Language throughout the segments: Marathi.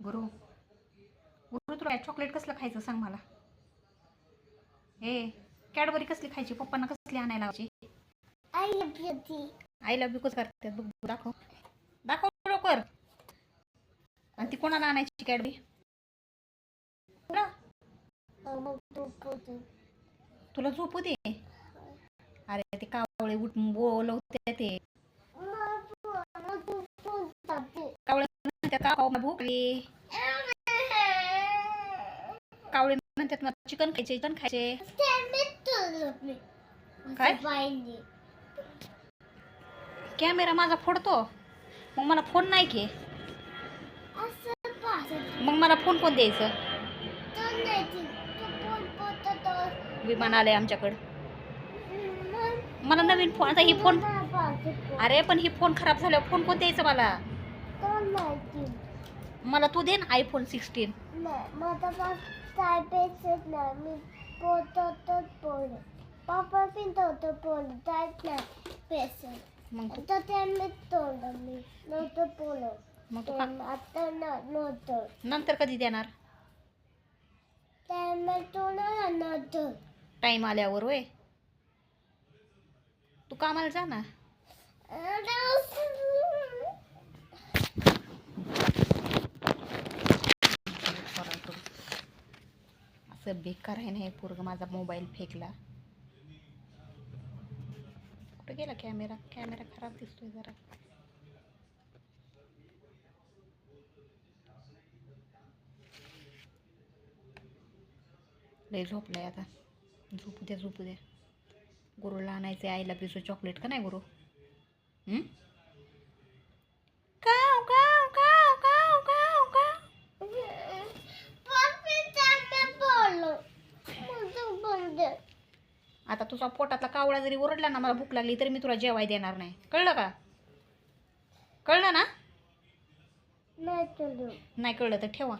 गुरु. गुरु तुला चॉकलेट कसलं खायचं सांग मला? ए कॅडबरी कसली खायची? पप्पांना कसली आणायला लावायची? Love you, tea. आई लव्ह यू करतात बघ बघ, दाखव. दाखव लवकर. आणि ती कोणाला आणायची कॅडबरी? तुला? तुला झोपू दे अरे ते कावळे उठ बोलवते ते कावळे म्हणतात का काव भूकली कावळे म्हणतात मला चिकन खायचे चिकन खायचे. काय? कॅमेरा माझा फोडतो. मग मला फोन नाही घे मग मला फोन कोण द्यायचं? विमान आलंय आमच्याकडं. मला नवीन फोन आता ही फोन अरे पण ही फोन खराब झाल्यावर फोन कोण द्यायचं मला? मला तू दे ना आयफोन सिक्स्टीन पापा जात नाही. पेसे मग तू आता ते मी तोडलं मी. नव्हतं पोलं मग तू का- आता नव्हतं. नंतर कधी देणार? मी तोडलं नव्हतं. टाईम आल्यावर होय. तू कामाला जा ना. असं बेकार आहे ना हे पोरगं माझा मोबाईल फेकला. कुठे गेला कॅमेरा? कॅमेरा खराब दिसतोय जरा. लय झोपलाय आता. झोपू द्या झोपू द्या. गुरुला आणायचं आईला पिसो चॉकलेट का नाही गुरु हं? काव काव काव काव काव काव आता तुझा पोटातला कावळा जरी ओरडला ना मला भूक लागली तरी मी तुला जेवाय देणार नाही. कळलं का? कळलं ना? नाही कळलं. तर ठेवा.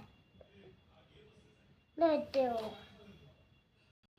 नाही